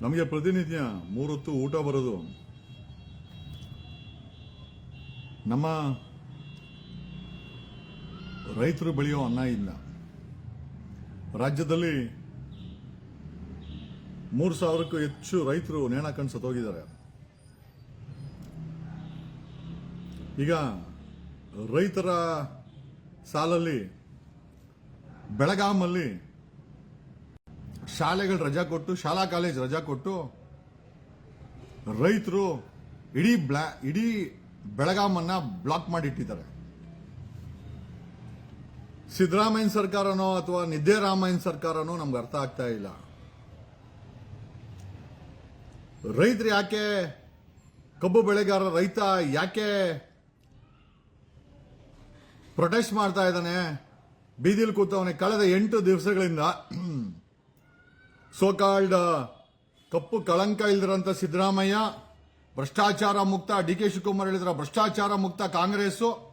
ನಮಗೆ ಪ್ರತಿನಿತ್ಯ ಮೂರೊತ್ತು ಊಟ ಬರೋದು. ನಮ್ಮ ರೈತರು ಬೆಳೆಯೋ ಅನ್ನ ಇಲ್ಲ. ರಾಜ್ಯದಲ್ಲಿ ಮೂರು ಸಾವಿರಕ್ಕೂ ಹೆಚ್ಚು ರೈತರು ನೇಣ ಕಣ್ಸತ್ತೋಗಿದ್ದಾರೆ ಸತ್ತೋಗಿದ್ದಾರೆ. ಈಗ ರೈತರ ಸಾಲಲ್ಲಿ ಬೆಳಗಾಮಲ್ಲಿ ಶಾಲೆಗಳು ರಜಾ ಕೊಟ್ಟು, ಶಾಲಾ ಕಾಲೇಜ್ ರಜಾ ಕೊಟ್ಟು, ರೈತರು ಇಡೀ ಬ್ಲಾ, ಇಡೀ ಬೆಳಗಾಮನ್ನ ಬ್ಲಾಕ್ ಮಾಡಿಟ್ಟಿದ್ದಾರೆ. ಸಿದ್ದರಾಮಯ್ಯ ಸರ್ಕಾರನೋ ಅಥವಾ ನಿದ್ದೆರಾಮಯ್ಯ ಸರ್ಕಾರನೋ ನಮ್ಗೆ ಅರ್ಥ ಆಗ್ತಾ ಇಲ್ಲ. ರೈತರು ಯಾಕೆ ಕಬ್ಬು ಬೆಳೆಗಾರ ರೈತ ಯಾಕೆ ಪ್ರೊಟೆಸ್ಟ್ ಮಾಡ್ತಾ ಇದ್ದಾನೆ? ಬೀದಿಲ್ ಕೂತವನೇ ಕಳೆದ ಎಂಟು ದಿವಸಗಳಿಂದ ಸೋಕಾಲ್ಡ್ ಕಪ್ಪು ಕಳಂಕ ಇಲ್ದಿರಂತ ಸಿದ್ದರಾಮಯ್ಯ, ಭ್ರಷ್ಟಾಚಾರ ಮುಕ್ತ ಡಿ ಕೆ ಶಿವಕುಮಾರ್ ಹೇಳಿದ್ರ ಭ್ರಷ್ಟಾಚಾರ ಮುಕ್ತ ಕಾಂಗ್ರೆಸ್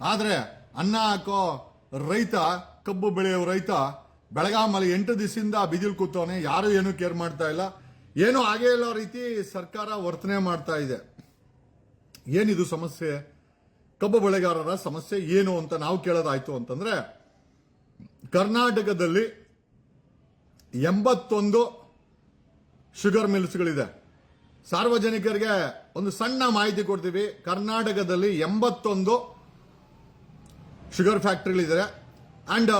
ಆದರೆ ಅನ್ನ ಹಾಕೋ ರೈತ, ಕಬ್ಬು ಬೆಳೆಯೋ ರೈತ, ಬೆಳಗಾಮಲ್ಲಿ ಎಂಟು ದಿವಸದಿಂದ ಬಿದಿಲ್ ಕೂತವನೆ, ಯಾರು ಏನು ಕೇರ್ ಮಾಡ್ತಾ ಇಲ್ಲ. ಏನು ಆಗೇ ಇಲ್ಲ ರೀತಿ ಸರ್ಕಾರ ವರ್ತನೆ ಮಾಡ್ತಾ ಇದೆ. ಏನಿದು ಸಮಸ್ಯೆ? ಕಬ್ಬು ಬೆಳೆಗಾರರ ಸಮಸ್ಯೆ ಏನು ಅಂತ ನಾವು ಕೇಳೋದಾಯ್ತು ಅಂತಂದ್ರೆ, ಕರ್ನಾಟಕದಲ್ಲಿ ಎಂಬತ್ತೊಂದು ಶುಗರ್ ಮಿಲ್ಸ್ಗಳಿದೆ. ಸಾರ್ವಜನಿಕರಿಗೆ ಒಂದು ಸಣ್ಣ ಮಾಹಿತಿ ಕೊಡ್ತೀವಿ. ಕರ್ನಾಟಕದಲ್ಲಿ ಎಂಬತ್ತೊಂದು ಶುಗರ್ ಫ್ಯಾಕ್ಟ್ರಿಗಳಿದೆ. ಅಂಡ್,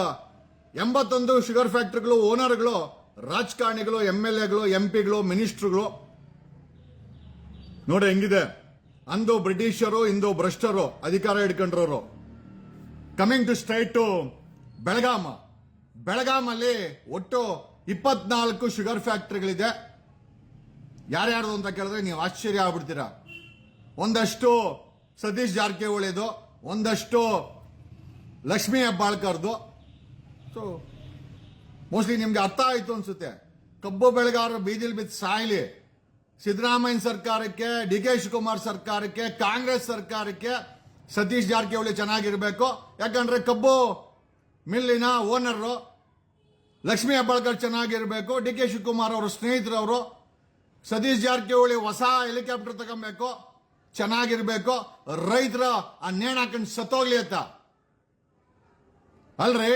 ಎಂಬತ್ತೊಂದು ಶುಗರ್ ಫ್ಯಾಕ್ಟ್ರಿಗಳು, ಓನರ್ಗಳು, ರಾಜಕಾರಣಿಗಳು ಎಂ ಎಲ್ ಎಗಳು ಎಂ ಪಿಗಳು ಮಿನಿಸ್ಟ್ರುಗಳು. ನೋಡಿ ಹೆಂಗಿದೆ. ಅಂದು ಬ್ರಿಟಿಷರು, ಇಂದು ಭ್ರಷ್ಟರು, ಅಧಿಕಾರ ಹಿಡ್ಕೊಂಡ್ರವರು. Coming to straight to Belgaum. ಬೆಳಗಾಮಲ್ಲಿ ಒಟ್ಟು ಇಪ್ಪತ್ನಾಲ್ಕು ಶುಗರ್ ಫ್ಯಾಕ್ಟ್ರಿಗಳಿದೆ. ಯಾರ್ಯಾರ್ದು ಅಂತ ಕೇಳಿದ್ರೆ ನೀವು ಆಶ್ಚರ್ಯ ಆಗ್ಬಿಡ್ತೀರಾ. ಒಂದಷ್ಟು ಸತೀಶ್ ಜಾರಕಿಹೊಳಿದು, ಒಂದಷ್ಟು ಲಕ್ಷ್ಮೀ ಹೆಬ್ಬಾಳ್ಕರ್ದು. ಸೊ ಮೋಸ್ಟ್ಲಿ ನಿಮ್ಗೆ ಅರ್ಥ ಆಯ್ತು ಅನ್ಸುತ್ತೆ. ಕಬ್ಬು ಬೆಳೆಗಾರರು ಬೀದಿಲ್ ಬಿದ್ದು ಸಾಯ್ಲಿ. ಸಿದ್ದರಾಮಯ್ಯ ಸರ್ಕಾರಕ್ಕೆ ಡಿ ಕೆ ಶಿವಕುಮಾರ್ ಸರ್ಕಾರಕ್ಕೆ, ಕಾಂಗ್ರೆಸ್ ಸರ್ಕಾರಕ್ಕೆ ಸತೀಶ್ ಜಾರಕಿಹೊಳಿ ಚೆನ್ನಾಗಿರಬೇಕು. ಯಾಕಂದ್ರೆ ಕಬ್ಬು ಮಿಲ್ಲಿನ ಓನರು ಲಕ್ಷ್ಮೀ ಹೆಬ್ಬಾಳ್ಕರ್ ಚೆನ್ನಾಗಿರ್ಬೇಕು, ಡಿ ಕೆ ಶಿವಕುಮಾರ್ ಅವರು ಸ್ನೇಹಿತರವರು, ಸತೀಶ್ ಜಾರಕಿಹೊಳಿ ಹೊಸ ಹೆಲಿಕಾಪ್ಟರ್ ತಗೊಬೇಕು, ಚೆನ್ನಾಗಿರ್ಬೇಕು, ರೈತರ ಆ ನೇಣ ಹಾಕೊಂಡು ಸತ್ತೋಗ್ಲಿ ಅಂತ. ಅಲ್ರಿ,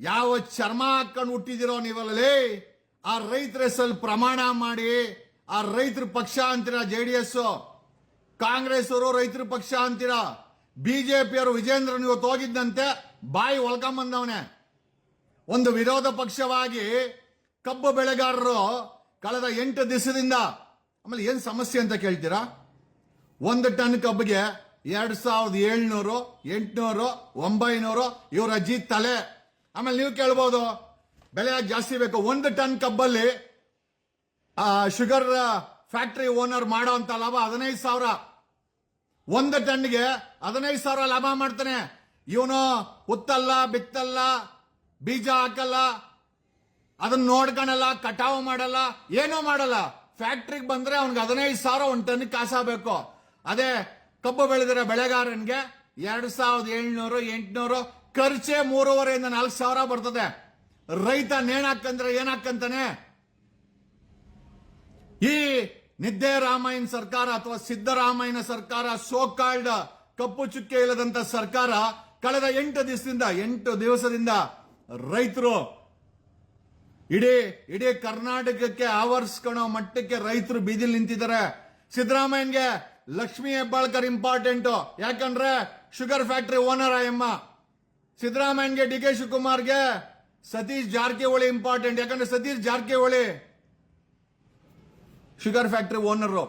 ಯಾವ ಚರ್ಮ ಹಾಕೊಂಡು ಹುಟ್ಟಿದಿರೋ ನೀವಲ್ಲಿ, ಆ ರೈತರ ಹೆಸರಲ್ಲಿ ಪ್ರಮಾಣ ಮಾಡಿ, ಆ ರೈತರ ಪಕ್ಷ ಅಂತೀರ ಜೆ ಡಿ ಎಸ್ ಕಾಂಗ್ರೆಸ್ ಅವರು ರೈತರ ಪಕ್ಷ ಅಂತೀರ ಬಿಜೆಪಿಯವರು ವಿಜೇಂದ್ರನ್ ಇವತ್ತು ಹೋಗಿದ್ದಂತೆ, ಬಾಯಿ ಒಳ್ಕೊಂಬಂದವನೆ ಒಂದು ವಿರೋಧ ಪಕ್ಷವಾಗಿ ಕಬ್ಬು ಬೆಳೆಗಾರರು ಕಳೆದ ಎಂಟು ದಿವಸದಿಂದ, ಆಮೇಲೆ ಏನು ಸಮಸ್ಯೆ ಅಂತ ಕೇಳ್ತೀರಾ? ಒಂದು ಟನ್ ಕಬ್ಬಿಗೆ ಎರಡು ಸಾವಿರದ ಏಳ್ನೂರು, ಎಂಟುನೂರು, ಒಂಬೈನೂರು, ಇವರ ಅಜ್ಜಿ ತಲೆ. ಆಮೇಲೆ ನೀವು ಕೇಳ್ಬೋದು, ಬೆಲೆ ಜಾಸ್ತಿ ಬೇಕು. ಒಂದು ಟನ್ ಕಬ್ಬಲ್ಲಿ ಶುಗರ್ ಫ್ಯಾಕ್ಟರಿ ಓನರ್ ಮಾಡೋ ಅಂತ ಲಾಭ ಹದಿನೈದು ಸಾವಿರ. ಒಂದು ಟನ್ಗೆ ಹದಿನೈದು ಸಾವಿರ ಲಾಭ ಮಾಡ್ತಾನೆ. ಇವನು ಉತ್ತಲ್ಲ, ಬಿತ್ತಲ್ಲ ಬೀಜ ಹಾಕಲ್ಲ, ಅದನ್ನ ನೋಡ್ಕೊಳಲ್ಲ, ಕಟಾವು ಮಾಡಲ್ಲ, ಏನೂ ಮಾಡಲ್ಲ. ಫ್ಯಾಕ್ಟ್ರಿಗೆ ಬಂದ್ರೆ ಅವ್ನಿಗೆ ಹದಿನೈದು ಸಾವಿರ ಒಂದು ಟನ್ ಕಾಸಾಗಬೇಕು. ಅದೇ ಕಬ್ಬು ಬೆಳೆದಿರೋ ಬೆಳೆಗಾರನ್ಗೆ ಎರಡು ಸಾವಿರದ ಏಳ್ನೂರು, ಎಂಟುನೂರು, ಖರ್ಚೆ ಮೂರುವರೆಯಿಂದ ನಾಲ್ಕು ಸಾವಿರ ಬರ್ತದೆ. ರೈತ ನೇಣಾಕಂದ್ರೆ ಏನಾಕಂತಾನೆ? ಈ ನಿದ್ದೆ ರಾಮಾಯಣ ಸರ್ಕಾರ ಅಥವಾ ಸಿದ್ದರಾಮಯ್ಯನ ಸರ್ಕಾರ ಸೋಕಾಲ್ಡ್ ಕಪ್ಪು ಚುಕ್ಕೆ ಇಲ್ಲದಂತ ಸರ್ಕಾರ ಕಳೆದ ಎಂಟು ದಿವಸದಿಂದ ಎಂಟು ದಿವಸದಿಂದ ರೈತರು, ಇಡೀ ಇಡೀ ಕರ್ನಾಟಕಕ್ಕೆ ಆವರಿಸ್ಕೊಳ್ಳೋ ಮಟ್ಟಕ್ಕೆ ರೈತರು ಬೀದಿಲಿ ನಿಂತಿದ್ದಾರೆ ಸಿದ್ದರಾಮಯ್ಯನ್ಗೆ ಲಕ್ಷ್ಮೀ ಹೆಬ್ಬಾಳ್ಕರ್ ಇಂಪಾರ್ಟೆಂಟ್ ಯಾಕಂದ್ರೆ ಶುಗರ್ ಫ್ಯಾಕ್ಟರಿ ಓನರ್ ಆಯಮ್ಮ ಸಿದ್ದರಾಮಯ್ಯನ್ಗೆ ಡಿ ಕೆ ಶಿವಕುಮಾರ್ಗೆ ಸತೀಶ್ ಜಾರಕಿಹೊಳಿ ಇಂಪಾರ್ಟೆಂಟ್ ಯಾಕಂದ್ರೆ Satish Jarkiholi sugar factory owner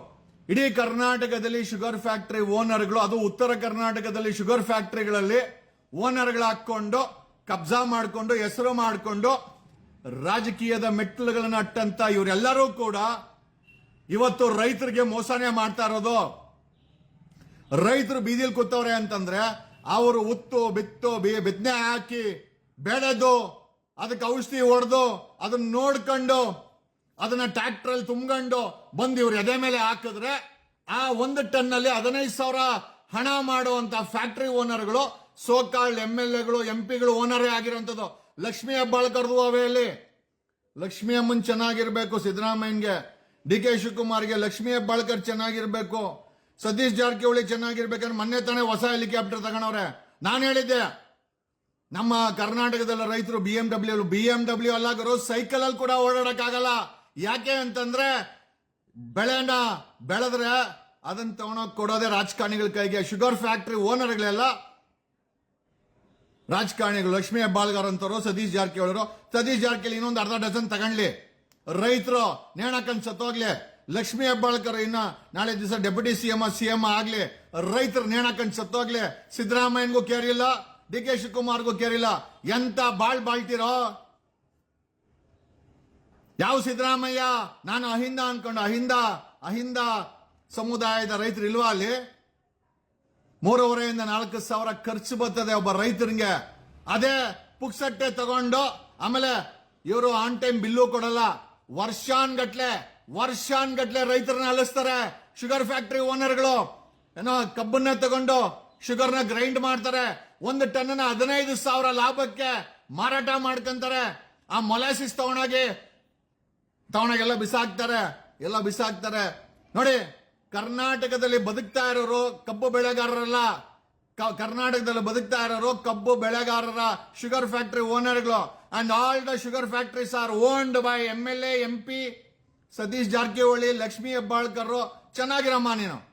ಇಡೀ ಕರ್ನಾಟಕದಲ್ಲಿ ಶುಗರ್ ಫ್ಯಾಕ್ಟರಿ ಓನರ್ಗಳು ಅದು ಉತ್ತರ ಕರ್ನಾಟಕದಲ್ಲಿ ಶುಗರ್ ಫ್ಯಾಕ್ಟರಿಗಳಲ್ಲಿ ಓನರ್ಗಳು ಹಾಕೊಂಡು ಕಬ್ಜಾ ಮಾಡಿಕೊಂಡು, ಹೆಸರು ಮಾಡಿಕೊಂಡು ರಾಜಕೀಯದ ಮೆಟ್ಟಿಲುಗಳನ್ನು ಅಟ್ಟಂತ ಇವರೆಲ್ಲರೂ ಕೂಡ ಇವತ್ತು ರೈತರಿಗೆ ಮೋಸನೆ ಮಾಡ್ತಾ ಇರೋದು. ರೈತರು ಬೀದಿಲ್ ಕೂತವ್ರೆ ಅಂತಂದ್ರೆ ಅವರು ಉತ್ತು, ಬಿತ್ತು, ಬಿ- ಬಿತ್ತನೆ ಹಾಕಿ ಬೆಳೆದು, ಅದಕ್ಕೆ ಔಷಧಿ ಹೊಡೆದು, ಅದನ್ನ ನೋಡ್ಕೊಂಡು, ಅದನ್ನ ಟ್ರ್ಯಾಕ್ಟ್ರಲ್ಲಿ ತುಂಬ್ಕೊಂಡು ಬಂದು ಇವ್ರು ಎದೆ ಮೇಲೆ ಹಾಕಿದ್ರೆ ಆ ಒಂದು ಟನ್ ಅಲ್ಲಿ ಹದಿನೈದು ಸಾವಿರ ಹಣ ಮಾಡುವಂತ ಫ್ಯಾಕ್ಟ್ರಿ ಓನರ್ಗಳು ಸೋಕಾಲ್ಡ್ ಎಂ ಎಲ್ ಎಗಳು ಎಂ ಪಿಗಳು ಓನರೇ ಆಗಿರುವಂತದ್ದು ಲಕ್ಷ್ಮೀ ಹೆಬ್ಬಾಳ್ಕರ್ದು ಅವೆಯಲ್ಲಿ ಲಕ್ಷ್ಮೀ ಅಮ್ಮನ್ ಚೆನ್ನಾಗಿರ್ಬೇಕು ಸಿದ್ದರಾಮಯ್ಯನ್ಗೆ. ಡಿ ಕೆ ಶಿವಕುಮಾರ್ಗೆ ಲಕ್ಷ್ಮೀ ಹೆಬ್ಬಾಳ್ಕರ್ ಚೆನ್ನಾಗಿರ್ಬೇಕು. ಸತೀಶ್ ಜಾರಕಿಹೊಳಿ ಚೆನ್ನಾಗಿರ್ಬೇಕಂದ್ರೆ ಮೊನ್ನೆ ತಾನೇ ಹೊಸ ಹೆಲಿಕಾಪ್ಟರ್ ತಗೊಂಡವ್ರೆ. ನಾನು ಹೇಳಿದ್ದೆ, ನಮ್ಮ ಕರ್ನಾಟಕದಲ್ಲ ರೈತರು B M W B M W ಅಲ್ಲ ಗುರು ಸೈಕಲ್ ಅಲ್ಲಿ ಕೂಡ ಓಡಾಡಕ್ಕಾಗಲ್ಲ. ಯಾಕೆ ಅಂತಂದ್ರೆ ಬೆಳೆನ ಬೆಳೆದ್ರೆ ಅದನ್ನ ತಗೊಂಡೋಗಿ ಕೊಡೋದೇ ರಾಜಕಾರಣಿಗಳ ಕೈಗೆ ಶುಗರ್ ಫ್ಯಾಕ್ಟ್ರಿ ಓನರ್ಗಳೆಲ್ಲ ರಾಜಕಾರಣಿಗಳು ಲಕ್ಷ್ಮೀ ಹೆಬ್ಬಾಳ್ಗಾರ್ ಅಂತವರು ಸತೀಶ್ ಜಾರಕಿಹೊಳಿ ಸತೀಶ್ ಜಾರಕಿಹೊಳಿ ಇನ್ನೊಂದು ಅರ್ಧ ಡಜನ್ ತಗೊಂಡ್ಲಿ. ರೈತರು ನೇಣಕನ್ ಸತ್ತೋಗ್ಲಿ. ಲಕ್ಷ್ಮೀ ಹೆಬ್ಬಾಳ್ಕರ್ ಇನ್ನ ನಾಳೆ ದಿವಸ ಡೆಪ್ಯೂಟಿ ಸಿಎಂ ಸಿಎಂ ಆಗ್ಲಿ. ರೈತರು ನೇಣಕನ್ ಸತ್ತೋಗ್ಲಿ. ಸಿದ್ದರಾಮಯ್ಯನ್ಗೂ ಕೇರಿಲ್ಲ, ಡಿ ಕೆ ಶಿವಕುಮಾರ್ಗೂ ಕೇರಿಲ್ಲ. ಎಂತ ಬಾಳ್ ಬಾಳ್ತಿರೋ? ಯಾವ ಸಿದ್ದರಾಮಯ್ಯ? ನಾನು ಅಹಿಂದ ಅನ್ಕೊಂಡು ಅಹಿಂದ ಅಹಿಂದ ಸಮುದಾಯದ ರೈತರು ಇಲ್ವಾ ಅಲ್ಲಿ? ಮೂರುವರೆಯಿಂದ ನಾಲ್ಕು ಸಾವಿರ ಖರ್ಚು ಬರ್ತದೆ ಒಬ್ಬ ರೈತರಿಗೆ. ಅದೇ ಪುಕ್ಸಟ್ಟೆ ತಗೊಂಡು ಆಮೇಲೆ ಇವರು ಆನ್ ಟೈಮ್ ಬಿಲ್ಲು ಕೊಡಲ್ಲ. ವರ್ಷಾನ್ಗಟ್ಲೆ ವರ್ಷಾನ್ಗಟ್ಲೆ ರೈತರನ್ನ ಅಲಿಸ್ತಾರೆ. ಶುಗರ್ ಫ್ಯಾಕ್ಟರಿ ಓನರ್ಗಳು ಏನೋ ಕಬ್ಬನ್ನ ತಗೊಂಡು ಶುಗರ್ನ ಗ್ರೈಂಡ್ ಮಾಡ್ತಾರೆ. ಒಂದು ಟನ್ನ ಹದಿನೈದು ಸಾವಿರ ಲಾಭಕ್ಕೆ ಮಾರಾಟ ಮಾಡ್ಕೊಂತಾರೆ. ಆ ಮೊಲಾಸಿಸ್ ತಗೊಂಡೋಗಿ ತಗೊಂಡಾಗೆಲ್ಲ ಬಿಸಾಕ್ತಾರೆ. ಎಲ್ಲ ಬಿಸಾಕ್ತಾರೆ. ನೋಡಿ ಕರ್ನಾಟಕದಲ್ಲಿ ಬದುಕ್ತಾ ಇರೋರು ಕಬ್ಬು ಬೆಳೆಗಾರರಲ್ಲ. ಕರ್ನಾಟಕದಲ್ಲಿ ಬದುಕ್ತಾ ಇರೋರು ಕಬ್ಬು ಬೆಳೆಗಾರರ sugar factory ಓನರ್ಗಳು and all the sugar factories are owned by M L A P Satish Jarkiholi Lakshmi Hebbalkar ಚೆನ್ನಾಗಿರಮ್ಮ ನೀನು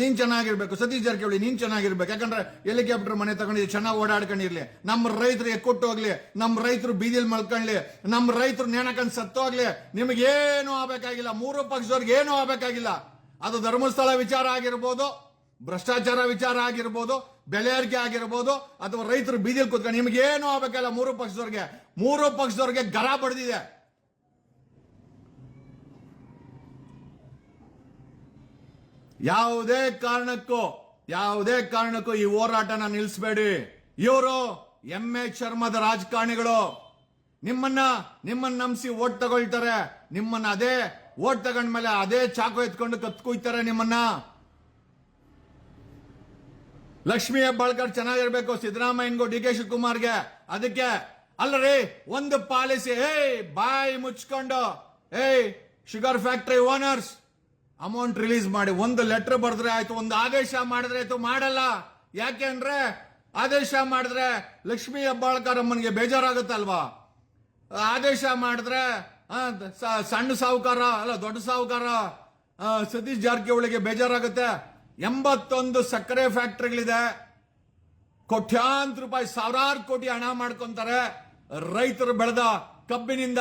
ನೀನ್ ಚೆನ್ನಾಗಿರ್ಬೇಕು. ಸತೀಶ್ ಜಾರಕಿಹೊಳಿ, ನೀನ್ ಚೆನ್ನಾಗಿರ್ಬೇಕು. ಯಾಕಂದ್ರೆ ಹೆಲಿಕಾಪ್ಟರ್ ಮನೆ ತಗೊಂಡಿದ್ರೆ ಚೆನ್ನಾಗಿ ಓಡಾಡ್ಕೊಂಡಿರ್ಲಿ. ನಮ್ಮ ರೈತರು ಎಕ್ಕೊಟ್ಟು ಹೋಗ್ಲಿ ನಮ್ಮ ರೈತರು ಬೀದಿಲ್ ಮಲ್ಕೊಳ್ಳಿ ನಮ್ಮ ರೈತರು ನೇಣಕಂಡ್ ಸತ್ತೋಗ್ಲಿ ನಿಮಗೇನು ಆಗ್ಬೇಕಾಗಿಲ್ಲ. ಮೂರು ಪಕ್ಷದವ್ರಿಗೆ ಏನು ಆಗ್ಬೇಕಾಗಿಲ್ಲ. ಅದು ಧರ್ಮಸ್ಥಳ ವಿಚಾರ ಆಗಿರ್ಬೋದು, ಭ್ರಷ್ಟಾಚಾರ ವಿಚಾರ ಆಗಿರ್ಬೋದು, ಬೆಲೆ ಏರಿಕೆ ಆಗಿರ್ಬೋದು, ಅಥವಾ ರೈತರು ಬೀದಿಲ್ ಕೂತ್ಕೊಂಡು ನಿಮಗೇನು ಆಗ್ಬೇಕಲ್ಲ ಮೂರು ಪಕ್ಷದವ್ರಿಗೆ ಮೂರು ಪಕ್ಷದವ್ರಿಗೆ ಗರ ಬಡ್ದಿದೆ. ಯಾವುದೇ ಕಾರಣಕ್ಕೂ ಯಾವುದೇ ಕಾರಣಕ್ಕೂ ಈ ಹೋರಾಟನ ನಿಲ್ಲಿಸಬೇಡಿ. ಇವರು ಎಂ ಎ ಶರ್ಮದ ರಾಜಕಾರಣಿಗಳು. ನಿಮ್ಮನ್ನ ನಿಮ್ಮನ್ನ ನಂಬಿಸಿ ಓಟ್ ತಗೊಳ್ತಾರೆ. ನಿಮ್ಮನ್ನ ಅದೇ ಓಟ್ ತಗೊಂಡ್ಮೇಲೆ ಅದೇ ಚಾಕು ಎತ್ಕೊಂಡು ಕತ್ಕೊಯ್ತಾರೆ ನಿಮ್ಮನ್ನ. ಲಕ್ಷ್ಮೀ ಹೆಬ್ಬಾಳ್ಕರ್ ಚೆನ್ನಾಗಿರ್ಬೇಕು, ಸಿದ್ದರಾಮಯ್ಯನ್ಗೂ ಡಿ ಕೆ ಶಿವಕುಮಾರ್ಗೆ. ಅದಕ್ಕೆ, ಅಲ್ಲರಿ, ಒಂದು ಪಾಲಿಸಿ, ಏಯ್, ಬಾಯಿ ಮುಚ್ಕೊಂಡು. ಏಯ್ sugar factory owners amount release ಮಾಡಿ ಒಂದು ಲೆಟರ್ ಬರೆದ್ರೆ ಆಯ್ತು, ಒಂದು ಆದೇಶ ಮಾಡಿದ್ರೆ ಆಯ್ತು, ಮಾಡಲ್ಲ. ಯಾಕೆ ಅಂದ್ರೆ ಆದೇಶ ಮಾಡಿದ್ರೆ ಲಕ್ಷ್ಮೀ ಹೆಬ್ಬಾಳ್ಕರ್ ಅಮ್ಮನಿಗೆ ಬೇಜಾರಾಗುತ್ತಲ್ವಾ? ಆದೇಶ ಮಾಡಿದ್ರೆ ಸಣ್ಣ ಸಾಹುಕಾರ ಅಲ್ಲ, ದೊಡ್ಡ ಸಾಹುಕಾರ ಸತೀಶ್ ಜಾರಕಿಹೊಳಿಗೆ ಬೇಜಾರಾಗುತ್ತೆ. ಎಂಬತ್ತೊಂದು ಸಕ್ಕರೆ ಫ್ಯಾಕ್ಟ್ರಿಗಳಿದೆ. ಕೋಟ್ಯಾಂತರ ರೂಪಾಯಿ, ಸಾವಿರಾರು ಕೋಟಿ ಹಣ ಮಾಡ್ಕೊಂತಾರೆ. ರೈತರು ಬೆಳೆದ ಕಬ್ಬಿನಿಂದ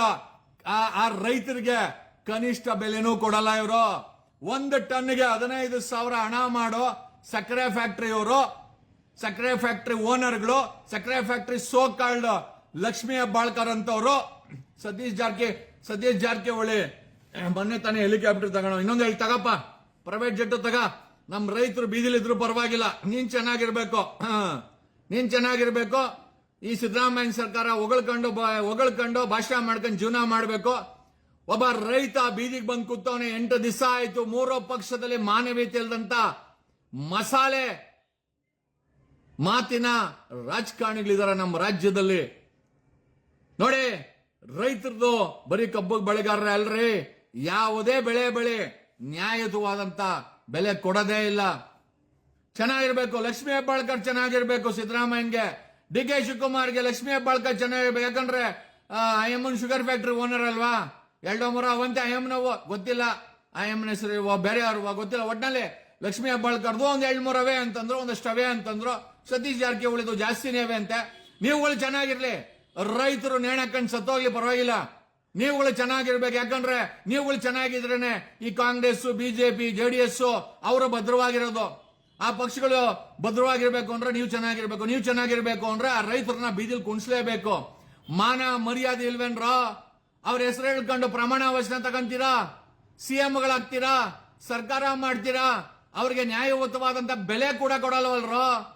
ಆ ರೈತರಿಗೆ ಕನಿಷ್ಠ ಬೆಲೆನೂ ಕೊಡಲ್ಲ ಇವರು. ಒಂದು ಟನ್ಗೆ ಹದಿನೈದು ಸಾವಿರ ಹಣ ಮಾಡೋ ಸಕ್ಕರೆ ಫ್ಯಾಕ್ಟ್ರಿಯವರು, ಸಕ್ಕರೆ ಫ್ಯಾಕ್ಟ್ರಿ ಓನರ್ಗಳು, ಸಕ್ಕರೆ factory so called Lakshmi Hebbalkar ಅಂತವರು. ಸತೀಶ್ ಜಾರ್ಕಿ, ಸತೀಶ್ ಜಾರಕಿಹೊಳಿ, ಮೊನ್ನೆ ತಾನೇ ಹೆಲಿಕಾಪ್ಟರ್ ತಗೋಣ ಇನ್ನೊಂದು ಹೇಳಿ, ತಗಪ್ಪ ಪ್ರೈವೇಟ್ ಜೆಟ್ ತಗ. ನಮ್ ರೈತರು ಬೀದಿಲಿದ್ರು ಪರವಾಗಿಲ್ಲ. ನೀನ್ ಚೆನ್ನಾಗಿರ್ಬೇಕು. ನೀನ್ ಚೆನ್ನಾಗಿರ್ಬೇಕು. ಈ ಸಿದ್ದರಾಮಯ್ಯ ಸರ್ಕಾರ ಹೊಗಳ್ಕೊಂಡು ಹೊಗಳ್ಕೊಂಡು ಭಾಷಣ ಮಾಡ್ಕೊಂಡು ಜೀವನ ಮಾಡ್ಬೇಕು. ಒಬ್ಬ ರೈತ ಬೀದಿಗೆ ಬಂದು ಕೂತವನೆ ಎಂಟು ದಿವಸ ಆಯ್ತು. ಮೂರೋ ಪಕ್ಷದಲ್ಲಿ ಮಾನವೀಯತೆ ಇಲ್ಲದಂತ ಮಸಾಲೆ ಮಾತಿನ ರಾಜಕಾರಣಿಗಳಿದ್ದಾರೆ ನಮ್ಮ ರಾಜ್ಯದಲ್ಲಿ. ನೋಡಿ, ರೈತರದು ಬರೀ ಕಬ್ಬು ಬೆಳೆಗಾರರ ಅಲ್ರಿ. ಯಾವುದೇ ಬೆಳೆ ಬೆಳೆ ನ್ಯಾಯಯುತವಾದಂತ ಬೆಲೆ ಕೊಡದೇ ಇಲ್ಲ. ಚೆನ್ನಾಗಿರ್ಬೇಕು. ಲಕ್ಷ್ಮೀ ಹೆಬ್ಬಾಳ್ಕರ್ ಚೆನ್ನಾಗಿರ್ಬೇಕು ಸಿದ್ದರಾಮಯ್ಯನ್ಗೆ. ಡಿ ಕೆ ಶಿವಕುಮಾರ್ಗೆ ಲಕ್ಷ್ಮೀ ಹೆಬ್ಬಾಳ್ಕರ್ ಚೆನ್ನಾಗಿರ್ಬೇಕು. ಯಾಕಂದ್ರೆ ಐಎಮ್ಎನ್ ಶುಗರ್ ಫ್ಯಾಕ್ಟ್ರಿ ಓನರ್ ಅಲ್ವಾ? ಎರಡೋ ಮೂರ ಅವಂತೆ ಐಎಮ್ನವು ಗೊತ್ತಿಲ್ಲ. ಅಯ್ಯಮ್ಮನ ಹೆಸರು ಇವ ಬೇರೆ ಯಾರು ಗೊತ್ತಿಲ್ಲ. ಒಟ್ನಲ್ಲಿ ಲಕ್ಷ್ಮೀ ಹಬ್ಬಳ ಒಂದ್ ಒಂದು ಎರಡು ಅವೇ ಅಂತಂದ್ರು ಒಂದಷ್ಟು ಅವೇ ಅಂತಂದ್ರು. ಸತೀಶ್ ಜಾರಕಿಹೊಳಿದು ಜಾಸ್ತಿನೇ ಅವೆ ಅಂತೆ. ನೀವುಗಳು ಚೆನ್ನಾಗಿರ್ಲಿ. ರೈತರು ನೇಣಕಂಡ್ ಸತ್ತೋಗಿ ಪರವಾಗಿಲ್ಲ. ನೀವುಗಳು ಚೆನ್ನಾಗಿರ್ಬೇಕು. ಯಾಕಂದ್ರೆ ನೀವುಗಳು ಚೆನ್ನಾಗಿದ್ರೇನೆ ಈ ಕಾಂಗ್ರೆಸ್ ಬಿಜೆಪಿ ಎಸ್ ಅವರು ಭದ್ರವಾಗಿರೋದು. ಆ ಪಕ್ಷಗಳು ಭದ್ರವಾಗಿರ್ಬೇಕು ಅಂದ್ರೆ ನೀವು ಚೆನ್ನಾಗಿರ್ಬೇಕು. ನೀವು ಚೆನ್ನಾಗಿರ್ಬೇಕು ಅಂದ್ರೆ ಆ ರೈತರನ್ನ ಬೀದಿಲ್ ಕುಣಿಸ್ಲೇಬೇಕು. ಮಾನ ಮರ್ಯಾದೆ ಇಲ್ವೇನ್ರೋ? ಅವ್ರ ಹೆಸರು ಹೇಳ್ಕೊಂಡು ಪ್ರಮಾಣ ವಚನ ತಗೊಂತೀರಾ? ಸಿಎಂಗಳಾಗ್ತೀರಾ ಸರ್ಕಾರ ಮಾಡ್ತೀರಾ? ಅವ್ರಿಗೆ ನ್ಯಾಯಯುತವಾದಂತ ಬೆಲೆ ಕೂಡ ಕೊಡಲ್ವಲ್ರೋ?